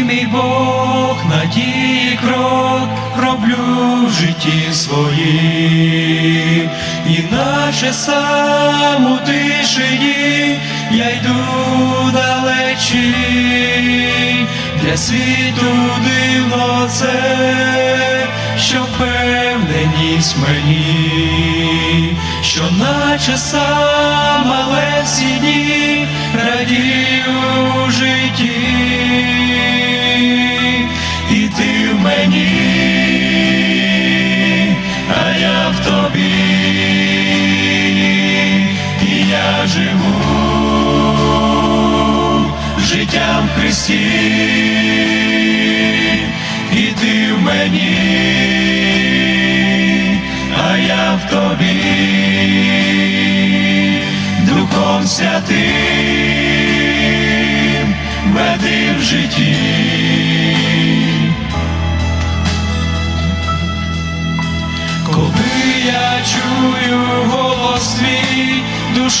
мій Бог надії крок роблю в житті своїм, і наче сам у тишині я йду далечі, для світу дивно це, що впевненість мені, що наче сам, але всі дні радію житті, і ти в мені, а я в тобі, і я живу життям в Христі, і ти в мені, а я в тобі, Духом Святим веди в житті.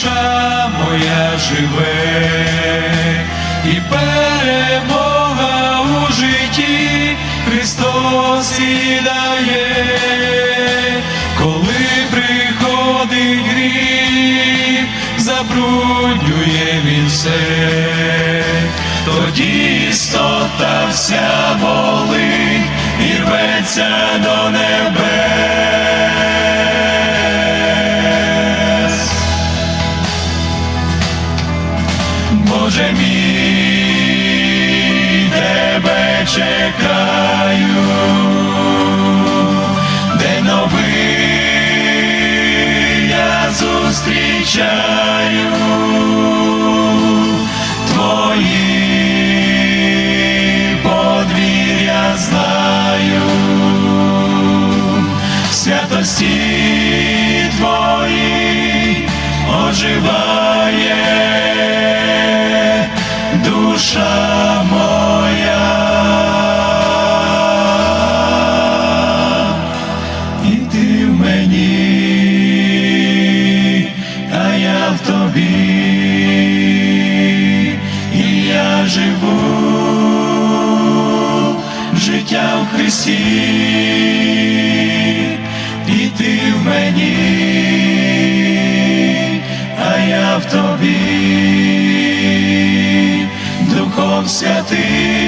Душа моя живе, і перемога у житті Христос і коли приходить гріх, забруднює він все, тоді істота вся болить і рветься до небес. Тебе чекаю, де новий я зустрічаю? Твої подвір'я знаю, святості твої оживає душа моя. Христі, і ти в мені, а я в тобі, Духом Святим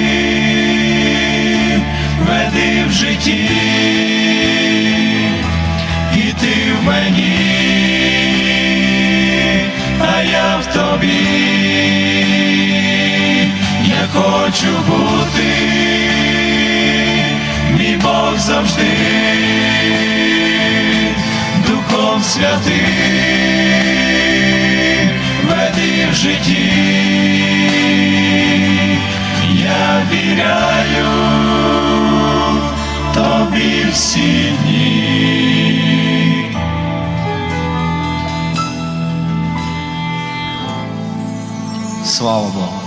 веди в житті. І ти в мені, а я в тобі, я хочу бути, завжди, Духом Святим веди в житті, я віряю тобі всі дні. Слава Богу.